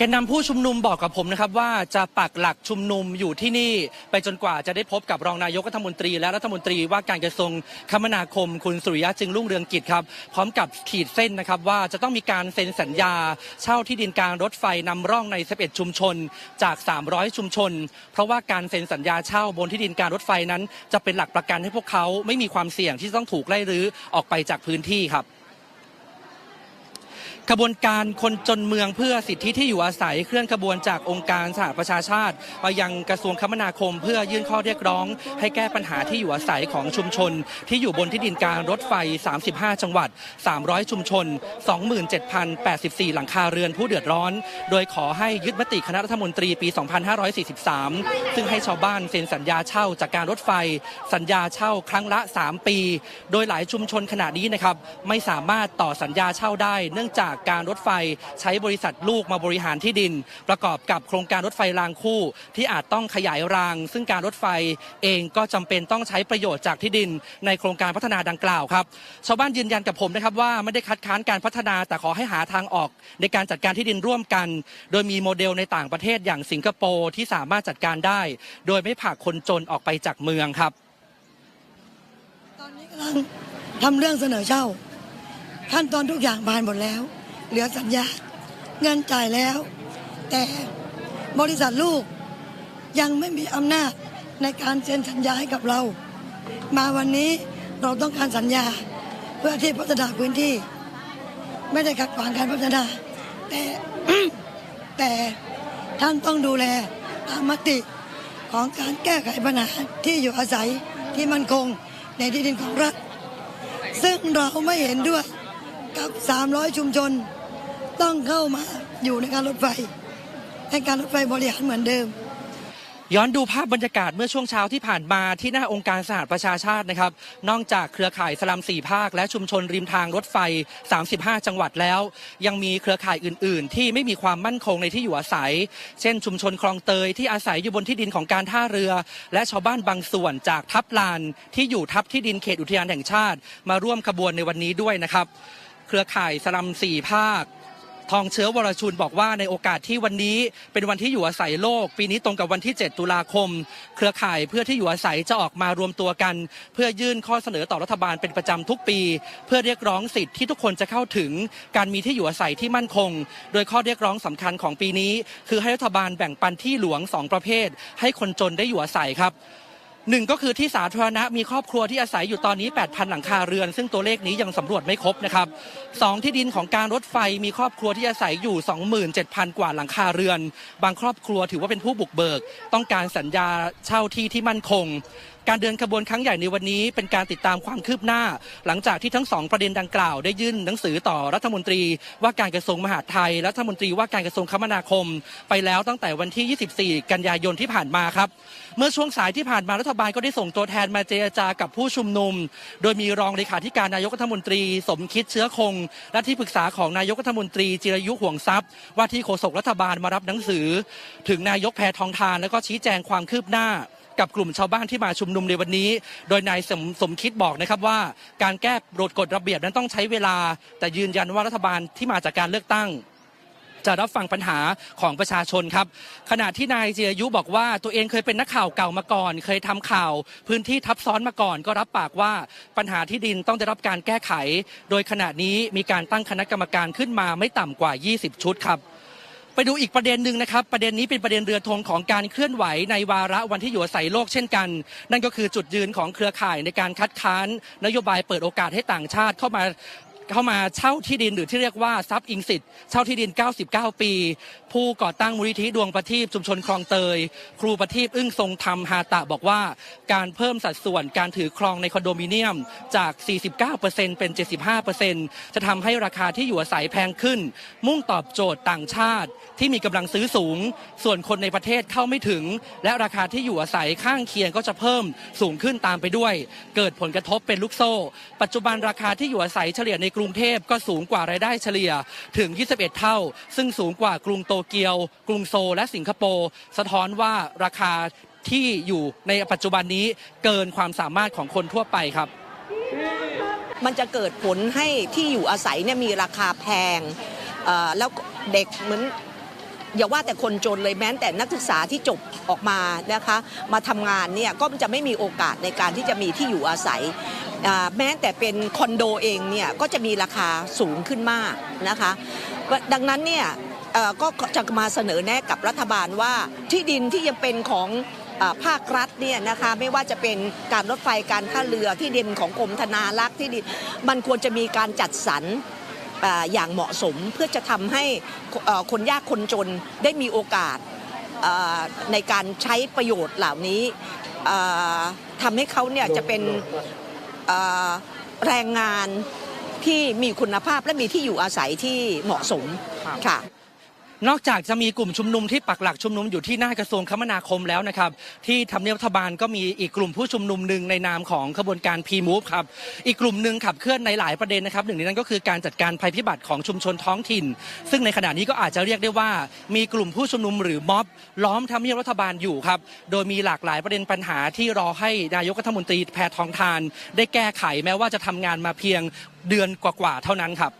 แกนนำผู้ชุมนุมบอกกับผมนะครับว่าจะปักหลักชุมนุมอยู่ที่นี่ ไปจนกว่าจะได้พบกับรองนายกรัฐมนตรี และรัฐมนตรีว่าการกระทรวงคมนาคมคุณสุริยะจึงรุ่งเรืองกิจครับ พร้อมกับขีดเส้นนะครับว่าจะต้องมีการเซ็นสัญญา เช่าที่ดินกางรถไฟนำร่องใน 11 ชุมชนจาก 300 ชุมชน เพราะว่าการเซ็นสัญญาเช่าบนที่ดินกางรถไฟนั้น จะเป็นหลักประกันให้พวกเขาไม่มีความเสี่ยงที่ต้องถูกไล่รื้อออกไปจากพื้นที่ครับ ขบวนการคนจนเมืองเพื่อสิทธิที่อยู่อาศัยเคลื่อนขบวนจากองค์การสหประชาชาติไปยังกระทรวงคมนาคม เพื่อยื่นข้อเรียกร้อง ให้แก้ปัญหาที่อยู่อาศัยของชุมชน ที่อยู่บนที่ดินกางรถไฟ 35 จังหวัด 300 ชุมชน 27,084 หลังคาเรือนผู้เดือดร้อน โดยขอให้ยึดมติคณะรัฐมนตรีปี 2543 ซึ่งให้ชาวบ้านเซ็นสัญญาเช่าจากการรถไฟ สัญญาเช่าครั้งละ 3 ปี โดยหลายชุมชนขณะนี้นะครับไม่สามารถต่อสัญญาเช่าได้ เนื่องจากการรถไฟใช้บริษัทลูกมาบริหารที่ดิน ประกอบกับโครงการรถไฟรางคู่ ที่อาจต้องขยายราง ซึ่งการรถไฟเองก็จำเป็นต้องใช้ประโยชน์จากที่ดิน ในโครงการพัฒนาดังกล่าวครับชาวบ้านยืนยันกับผมนะครับว่าไม่ได้คัดค้านการพัฒนาแต่ขอให้หาทางออก ในการจัดการที่ดินร่วมกัน โดยมีโมเดลในต่างประเทศอย่างสิงคโปร์ที่สามารถจัดการได้ โดยไม่ผลักคนจนออกไปจากเมืองครับ ตอนนี้กำลังทำเรื่องเสนอเช่า ขั้นตอนทุกอย่างผ่านหมดแล้ว เหลือสัญญาเงินจ่ายแล้ว แต่บริษัทลูกยังไม่มีอำนาจในการเซ็นสัญญาให้กับเรา มาวันนี้เราต้องการสัญญาเพื่อที่พัฒนาพื้นที่ ไม่ได้ขัดขวางการพัฒนา แต่แต่ท่านต้องดูแลตามมติของการแก้ไขปัญหาที่อยู่อาศัยที่มั่นคงในที่ดินของรัฐ ซึ่งเราไม่เห็นด้วยกับ 300 ชุมชน ต้องเข้ามาอยู่ในการรถไฟ ให้การรถไฟบริหารเหมือนเดิม ย้อนดูภาพบรรยากาศเมื่อช่วงเช้าที่ผ่านมาที่หน้าองค์การสหประชาชาตินะครับ นอกจากเครือข่ายสลัมสี่ภาค และชุมชนริมทางรถไฟ 35 จังหวัดแล้ว ยังมีเครือข่ายอื่น ๆ ที่ไม่มีความมั่นคงในที่อยู่อาศัย เช่น ชุมชนคลองเตยที่อาศัยอยู่บนที่ดินของการท่าเรือ และชาวบ้านบางส่วนจากทับลาน ที่อยู่ทับที่ดินเขตอุทยานแห่งชาติ มาร่วมขบวนในวันนี้ด้วยนะครับ เครือข่ายสลัมสี่ภาค ทองเชื้อวรชุนบอกว่าในโอกาสที่วันนี้เป็นวันที่อยู่อาศัยโลก ปีนี้ตรงกับวันที่ 7 ตุลาคม เครือข่ายเพื่อที่อยู่อาศัยจะออกมารวมตัวกัน เพื่อยื่นข้อเสนอต่อรัฐบาลเป็นประจำทุกปี เพื่อเรียกร้องสิทธิ์ที่ทุกคนจะเข้าถึงการมีที่อยู่อาศัยที่มั่นคง โดยข้อเรียกร้องสำคัญของปีนี้ คือให้รัฐบาลแบ่งปันที่หลวงสองประเภท ให้คนจนได้อยู่อาศัยครับ หนึ่งก็คือที่สาธารณะมีครอบครัวที่อาศัยอยู่ตอนนี้ 8,000 หลังคาเรือน ซึ่งตัวเลขนี้ยังสำรวจไม่ครบนะครับสองที่ดินของการรถไฟมีครอบครัวที่อาศัยอยู่ 27,000 กว่าหลังคาเรือน บางครอบครัวถือว่าเป็นผู้บุกเบิก ต้องการสัญญาเช่าที่ที่มั่นคง การเดินขบวนครั้งใหญ่ในวันนี้เป็นการติดตามความคืบหน้า หลังจากที่ทั้งสองประเด็นดังกล่าวได้ยื่นหนังสือต่อรัฐมนตรี ว่าการกระทรวงมหาดไทยรัฐมนตรีว่าการกระทรวงคมนาคม ไปแล้วตั้งแต่วันที่ 24 กันยายนที่ผ่านมาครับ เมื่อช่วงสายที่ผ่านมารัฐบาลก็ได้ส่งตัวแทนมาเจรจากับผู้ชุมนุม โดยมีรองเลขาธิการนายกรัฐมนตรี สมคิดเชื้อคง และที่ปรึกษาของนายกรัฐมนตรีจิรยุห่วงทรัพย์ ว่าที่โฆษกรัฐบาลมารับหนังสือ ถึงนายกแพทองทานแล้วก็ชี้แจงความคืบหน้า กับกลุ่มชาวบ้านที่มาชุมนุมในวันนี้ โดยนายสมสมคิดบอกนะครับว่าการแก้กฎกฎระเบียบนั้นต้องใช้เวลา แต่ยืนยันว่ารัฐบาลที่มาจากการเลือกตั้งจะรับฟังปัญหาของประชาชนครับ ขณะที่นายเจิรายุบอกว่าตัวเองเคยเป็นนักข่าวเก่ามาก่อน เคยทำข่าวพื้นที่ทับซ้อนมาก่อน ก็รับปากว่าปัญหาที่ดินต้องได้รับการแก้ไข โดยขณะนี้มีการตั้งคณะกรรมการขึ้นมาไม่ต่ำกว่า 20 ชุดครับ ไปดูอีกประเด็นหนึ่งนะครับ ประเด็นนี้เป็นประเด็นเรือธงของการเคลื่อนไหวในวาระวันที่อยู่อาศัยโลกเช่นกัน นั่นก็คือจุดยืนของเครือข่ายในการคัดค้านนโยบายเปิดโอกาสให้ต่างชาติเข้ามา เข้ามาเช่าที่ดินหรือที่เรียกว่าทรัพย์อิงสิทธิ์เช่าที่ดิน 99 ปี ผู้ก่อตั้งมูลนิธิดวงประทีปชุมชนคลองเตย ครูประทีปอึ้งทรงธรรมฮาตะบอกว่า การเพิ่มสัดส่วนการถือครองในคอนโดมิเนียมจาก 49%เป็น 75%จะทำให้ราคาที่อยู่อาศัยแพงขึ้น มุ่งตอบโจทย์ต่างชาติที่มีกำลังซื้อสูง ส่วนคนในประเทศเข้าไม่ถึง และราคาที่อยู่อาศัยข้างเคียงก็จะเพิ่มสูงขึ้นตามไปด้วย เกิดผลกระทบเป็นลูกโซ่ ปัจจุบันราคาที่อยู่อาศัยเฉลี่ยในกรุรุงเทพก็สูงกว่ารายได้เฉลี่ยถึง 21 เท่า ซึ่งสูงกว่ากรุงโตเกียว กรุงโซลและสิงคโปร์สะท้อนว่าราคาที่อยู่ในปัจจุบันนี้เกินความสามารถของคนทั่วไปครับมันจะเกิดผลให้ที่อยู่อาศัยเนี่ยมีราคาแพงแล้วเด็กเหมือน อย่าว่าแต่คนจนเลยแม้แต่นักศึกษาที่จบออกมานะคะมาทำงานเนี่ยก็จะไม่มีโอกาสในการที่จะมีที่อยู่อาศัยแม้แต่เป็นคอนโดเองเนี่ยก็จะมีราคาสูงขึ้นมากนะคะดังนั้นเนี่ยก็จะมาเสนอแนะกับรัฐบาลว่าที่ดินที่ยังเป็นของภาครัฐเนี่ยนะคะไม่ว่าจะเป็นการรถไฟการท่าเรือที่ดินของกรมธนารักษ์ที่ดินมันควรจะมีการจัดสรร อ่ออย่างเหมาะสมเพื่อจะทำให้เอ่อคนยากคนจนได้มีโอกาสเอ่อในการใช้ประโยชน์เหล่านี้เอ่อทำให้เขาเนี่ยจะเป็นเอ่อแรงงานที่มีคุณภาพและมีที่อยู่อาศัยที่เหมาะสมครับค่ะ นอกจากจะมีกลุ่มชุมนุมที่ปักหลักชุมนุมอยู่ที่หน้ากระทรวงคมนาคมแล้วนะครับ ที่ทำเนียบรัฐบาลก็มีอีกกลุ่มผู้ชุมนุมหนึ่งในนามของขบวนการ p m o v e ครับอีกกลุ่มหนึ่งขับเคลื่อนในหลายประเด็นนะครับหนึ่งในนั้นก็คือการจัดการภัยพิบัติของชุมชนท้องถิ่น ซึ่งในขณะนี้ก็อาจจะเรียกได้ว่า มีกลุ่มผู้ชุมนุมหรือม็อบ ล้อมทำเนียบรัฐบาลอยู่ครับโดยมีหลากหลายประเด็นปัญหาที่รอให้นายกรัฐมนตรีแพทองทาน ได้แก้ไขแม้ว่าจะทำงานมาเพียงเดือนกว่าๆเท่านั้นครับ